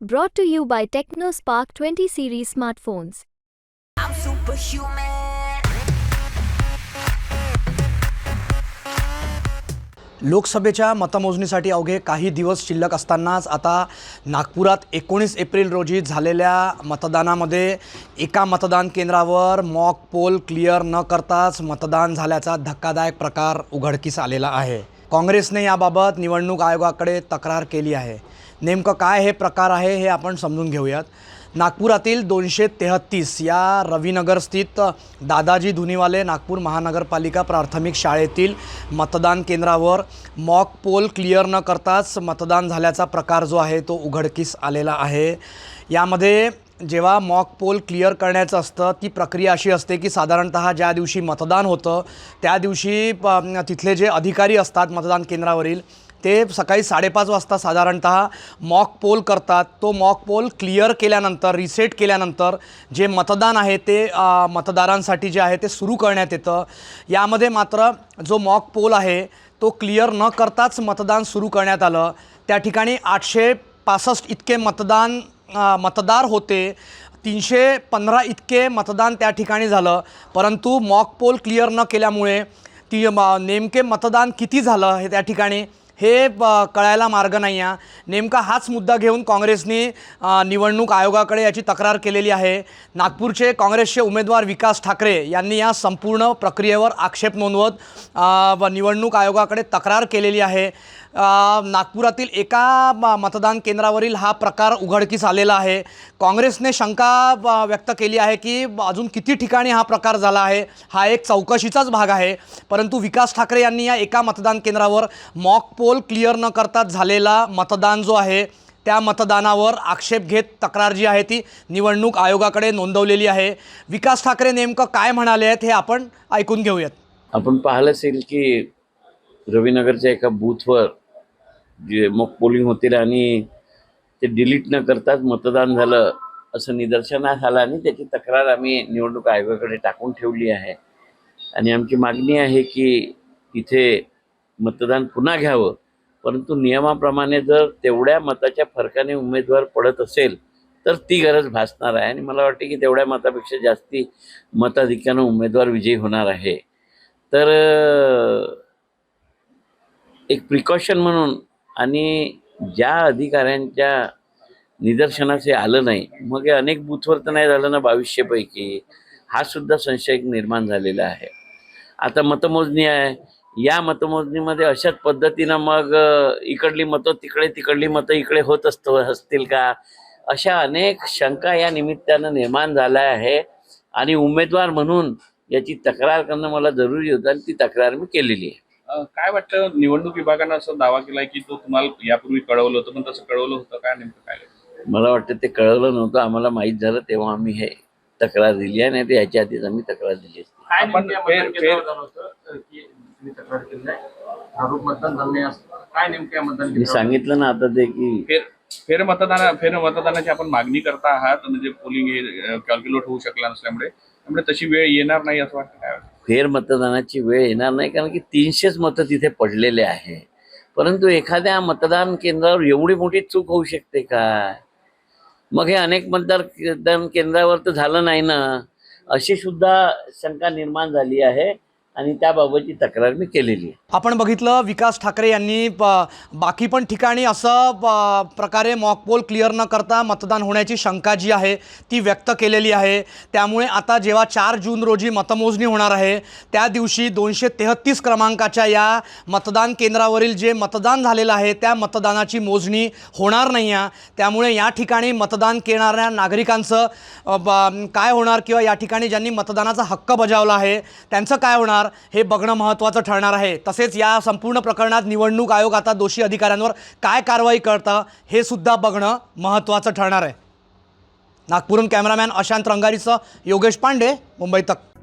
Brought to you by TechnoSpark 20 series smartphones. I'm superhuman. लोकसभेच्या मतमोजणीसाठी अवघे काही दिवस शिल्लक असतानाच आता नागपुरात एकोणीस एप्रिल रोजी झालेल्या मतदानामध्ये एका मतदान केंद्रावर मॉक पोल क्लिअर न करताच मतदान झाल्याचा धक्कादायक प्रकार उघडकीस आलेला आहे काँग्रेसने याबाबत निवडणूक आयोगाकडे तक्रार केली आहे. नेमकं काय हे प्रकार आहे हे आपण समजून घेऊयात. नागपुरातील दोनशे तेहत्तीस या रविनगर स्थित दादाजी धुनीवाले नागपूर महानगरपालिका प्राथमिक शाळेतील मतदान केंद्रावर मॉक पोल क्लिअर न करताच मतदान झाल्याचा प्रकार जो आहे तो उघडकीस आलेला आहे. यामध्ये जेव्हा मॉक पोल क्लिअर करण्याचं असतं ती प्रक्रिया अशी असते की साधारणतः ज्या दिवशी मतदान होतं त्या दिवशी प तिथले जे अधिकारी असतात मतदान केंद्रावरील ते सकाळी साडेपाच वाजता साधारणतः मॉक पोल करतात. तो मॉक पोल क्लिअर केल्यानंतर रिसेट केल्यानंतर जे मतदान आहे ते मतदारांसाठी जे आहे ते सुरू करण्यात येतं. यामध्ये मात्र जो मॉक पोल आहे तो क्लिअर न करताच मतदान सुरू करण्यात आलं. त्या ठिकाणी आठशे पासष्ट इतके मतदान मतदार होते. तीनशे पंधरा इतके मतदान त्या ठिकाणी झालं. परंतु मॉक पोल क्लिअर न केल्यामुळे ती म- नेमके मतदान किती झालं हे त्या ठिकाणी हे ब- कळायला मार्ग नाही आहे नेमका हाच मुद्दा घेऊन काँग्रेसने निवडणूक आयोगाकडे याची तक्रार केलेली आहे. नागपूरचे काँग्रेसचे उमेदवार विकास ठाकरे यांनी या संपूर्ण प्रक्रियेवर आक्षेप नोंदवत निवडणूक आयोगाकडे तक्रार केलेली आहे. नागपुरातील एका म- मतदान केंद्रावरील हा प्रकार उघडकीस आलेला आहे. काँग्रेसने शंका व्यक्त केली आहे की अजून किती ठिकाणी हा प्रकार झाला आहे हा एक चौकशीचाच भाग आहे. परंतु विकास ठाकरे यांनी या एका मतदान केंद्रावर मॉक पो पोल क्लिअर न करता झालेला मतदान जो आहे त्या मतदानावर आक्षेप घेत तक्रार जी आहे ती निवडणूक आयोगाकडे नोंदवलेली आहे. विकास ठाकरे नेमकं काय म्हणाले आहेत हे आपण ऐकून घेऊयात. आपण पाहिलं असेल की रवीनगरच्या एका बूथवर जे मग पोलिंग होतील आणि ते डिलीट न करताच मतदान झालं असं निदर्शनास आलं आणि त्याची तक्रार आम्ही निवडणूक आयोगाकडे टाकून ठेवली आहे. आणि आमची मागणी आहे की इथे मतदान पुन्हा घ्यावं. परंतु नियमाप्रमाणे जर तेवढ्या मताच्या फरकाने उमेदवार पडत असेल तर ती गरज भासणार आहे. आणि मला वाटते की तेवढ्या मतापेक्षा जास्ती मताधिक्यानं उमेदवार विजयी होणार आहे. तर एक प्रिकॉशन म्हणून आणि ज्या अधिकाऱ्यांच्या निदर्शनास हे आलं नाही मग हे अनेक बूथवर तर नाही झालं ना बावीसशेपैकी? हा सुद्धा संशय निर्माण झालेला आहे. आता मतमोजणी आहे. या मतमोजणीमध्ये अशाच पद्धतीनं मग इकडली मतं तिकडे तिकडली मतं इकडे होत असत असतील का? अशा अनेक शंका या निमित्तानं निर्माण झाल्या आहे. आणि उमेदवार म्हणून याची तक्रार करणं मला जरुरी होतं आणि ती तक्रार मी केलेली आहे. काय वाटतं निवडणूक विभागानं असं दावा केलाय की तो तुम्हाला यापूर्वी कळवलं होतं पण तसं कळवलं होतं काय नेमकं काय मला वाटतं ते कळवलं नव्हतं आम्हाला माहीत झालं तेव्हा आम्ही हे तक्रार दिली आहे नाही तर याच्या आधीच आम्ही तक्रार दिली असती. आपण फेर फेर काय नेमक्या मतदान मी केंद्रावर? सांगितलं ना आता ते की फेर फेर मतदाना फेर मतदानाची आपण मागणी करता आहात. म्हणजे पोलिंग हे कॅल्क्युलेट होऊ शकला नसल्यामुळे. त्यामुळे तशी वेळ येणार नाही असं वाटतं. काय वाटतं? फेर मतदानाची वेळ येणार नाही कारण की तीनशेच मतं तिथे पडलेले आहे. परंतु एखाद्या मतदान केंद्रावर एवढी मोठी चूक होऊ शकते काय मग हे अनेक मतदान केंद्रावर तर झालं नाही ना? अशी सुद्धा शंका निर्माण झाली आहे. आणि त्याबाबतची तक्रार मी केलेली आहे. आपण बघितलं विकास ठाकरे यांनी बाकी पण ठिकाणी असं प्रकारे मॉकपोल क्लिअर न करता मतदान होण्याची शंका जी आहे ती व्यक्त केलेली आहे. त्यामुळे आता जेव्हा चार जून रोजी मतमोजणी होणार आहे त्या दिवशी दोनशे तेहत्तीस क्रमांकाच्या या मतदान केंद्रावरील जे मतदान झालेलं आहे त्या मतदानाची मोजणी होणार नाही आहे. त्यामुळे या ठिकाणी मतदान करणाऱ्या नागरिकांचं काय होणार किंवा या ठिकाणी ज्यांनी मतदानाचा हक्क बजावला आहे त्यांचं काय होणार? हे बघणं महत्त्वाचं ठरणार आहे. तसेच या संपूर्ण प्रकरणात निवडणूक आयोग आता दोषी अधिकाऱ्यांवर काय कारवाई करतं हे सुद्धा बघणं महत्त्वाचं ठरणार आहे. नागपूरहून कॅमेरामॅन अशांत रंगारीचं योगेश पांडे मुंबई तक.